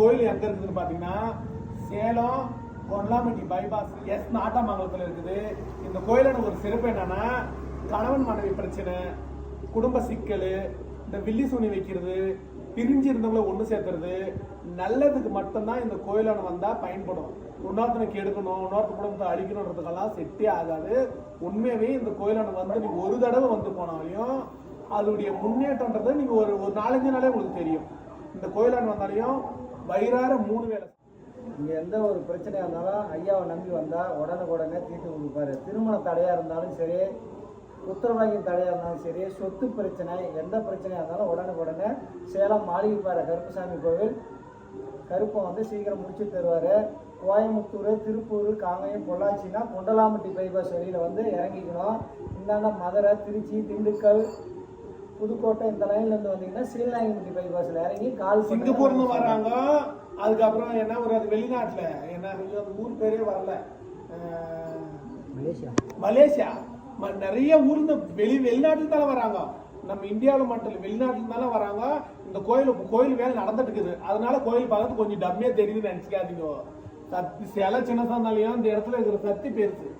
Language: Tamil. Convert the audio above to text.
கோயில் எங்க இருக்குதுன்னு பாத்தீங்கன்னா சேலம் கொல்லாமட்டி பைபாஸ் எஸ் நாட்டாமங்கலத்தில் இருக்குது. இந்த கோயிலோட ஒரு சிறப்பு என்னன்னா கணவன் மனைவி பிரச்சனை குடும்ப சிக்கல் இந்த வில்லி சுனி வைக்கிறது பிரிஞ்சு இருந்தவங்கள ஒன்று சேர்த்துறது நல்லதுக்கு மட்டும்தான் இந்த கோயிலான வந்தால் பயன்படும். இன்னொருத்தனை கெடுக்கணும் இன்னொருத்த குடும்பத்தை அழிக்கணுன்றதுக்கெல்லாம் செட்டே ஆகாது. உண்மையாகவே இந்த கோயிலான வந்து நீங்கள் ஒரு தடவை வந்து போனாலையும் அதோடைய முன்னேற்றம்ன்றது நீங்கள் ஒரு ஒரு நாலஞ்சு நாளே உங்களுக்கு தெரியும். இந்த கோயிலான வந்தாலையும் வயிறார மூணு வேலை இங்கே எந்த ஒரு பிரச்சனையாக இருந்தாலும் ஐயாவை நம்பி வந்தால் உடனுக்குடனே தீர்த்து கொடுப்பாரு. திருமண தடையாக இருந்தாலும் சரி உத்தரவாகியம் தடையாக இருந்தாலும் சரி சொத்து பிரச்சனை எந்த பிரச்சனையாக இருந்தாலும் உடனுக்குடனே சேலம் மாளிகைப்பாறை கருப்பசாமி கோவில். கருப்பம் வந்து சீக்கிரம் முடிச்சு தருவார் கோயம்புத்தூர் திருப்பூர் காங்கயம் பொள்ளாச்சின்னா கொண்டலாம்பட்டி பைபாஸ் வழியில் வந்து இறங்கிக்கணும். இந்தாண்ட மதுரை திருச்சி திண்டுக்கல் புதுக்கோட்டை இந்த லைன்லேருந்து வந்தீங்கன்னா ஸ்ரீநாயகம்பட்டி பைபாஸில் இறங்கி கால். சிங்கப்பூர்னு வராங்க. அதுக்கப்புறம் என்ன ஒரு அது வெளிநாட்டுல. என்ன அந்த ஊர் பேரே வரல. மலேசியா. மலேசியா. ம- நிறைய ஊர்ல வெளி வெளிநாட்டுல தானே வராங்க. நம்ம இந்தியாவில் மட்டும் இல்லை வெளிநாட்டுல தானே வராங்க. இந்த கோயில் கோயில் வேலை நடந்துட்டு இருக்குது. அதனால கோயில் பார்க்கறது கொஞ்சம் டம்மியா தெரியுதுன்னு நினைச்சுக்காதீங்க. சத்தி சிலை சின்னதா இருந்தாலையும் இந்த இடத்துல இருக்கிற சக்தி பெருசு.